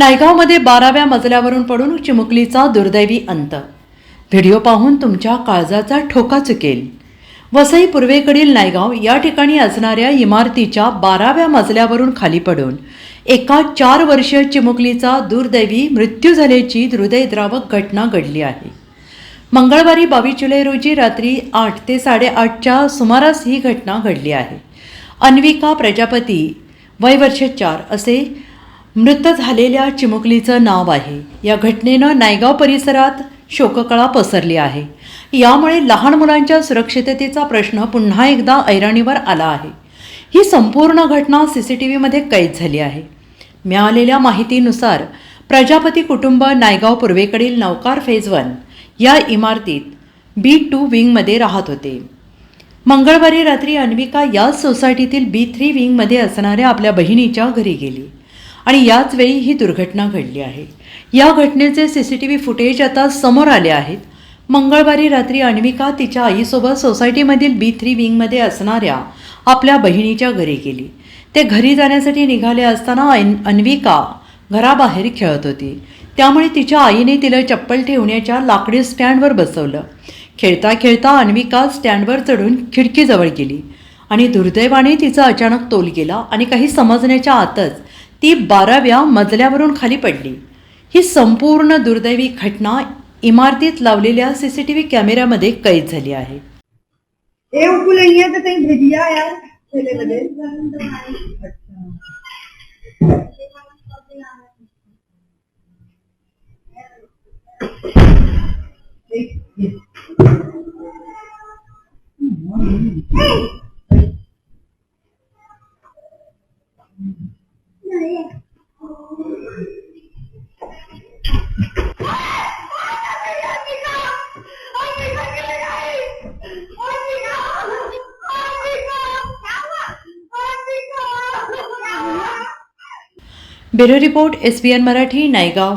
नायगावमध्ये बाराव्या मजल्यावरून पडून चिमुकलीचा दुर्दैवी अंत. व्हिडिओ पाहून तुमच्या काळजाचा ठोका चुकेल. वसई पूर्वेकडील नायगाव या ठिकाणी असणाऱ्या इमारतीच्या बाराव्या मजल्यावरून खाली पडून एका चार वर्षीय चिमुकलीचा दुर्दैवी मृत्यू झाल्याची हृदयद्रावक घटना घडली आहे. मंगळवारी बावीस जुलै रोजी रात्री आठ ते साडेआठच्या सुमारास ही घटना घडली आहे. अन्विका प्रजापती वय वर्ष चार असे मृत झालेल्या चिमुकलीचं नाव आहे. या घटनेनं नायगाव परिसरात शोककळा पसरली आहे. यामुळे लहान मुलांच्या सुरक्षिततेचा प्रश्न पुन्हा एकदा ऐरणीवर आला आहे. ही संपूर्ण घटना सी सी टी व्हीमध्ये कैद झाली आहे. मिळालेल्या माहितीनुसार प्रजापती कुटुंब नायगाव पूर्वेकडील नौकार फेज वन या इमारतीत बी टू विंगमध्ये राहत होते. मंगळवारी रात्री अन्विका याच सोसायटीतील बी थ्री विंगमध्ये असणाऱ्या आपल्या बहिणीच्या घरी गेली. आणि याच वेळी ही दुर्घटना घडली आहे. या घटनेचे C C T V footage आता समोर आले आहेत. मंगळवारी रात्री अन्विका तिच्या आईसोबत सोसायटीमधील बी थ्री विंगमध्ये असणाऱ्या आपल्या बहिणीच्या घरी गेली. ते घरी जाण्यासाठी निघाले असताना अन अन्विका घराबाहेर खेळत होती. त्यामुळे तिच्या आईने तिला चप्पल ठेवण्याच्या लाकडी स्टँडवर बसवलं. खेळता खेळता अन्विका स्टँडवर चढून खिडकीजवळ गेली आणि दुर्दैवाने तिचा अचानक तोल गेला आणि काही समजण्याच्या आतच ती बाराव्या मजल्यावरून खाली पडली. ही संपूर्ण दुर्दैवी घटना इमारतीत लावलेल्या सी सी टी व्ही कॅमेऱ्यामध्ये कैद झाली आहे. ए उपू नहीं है तो कहीं यार bureau report S B N Marathi Naigaon.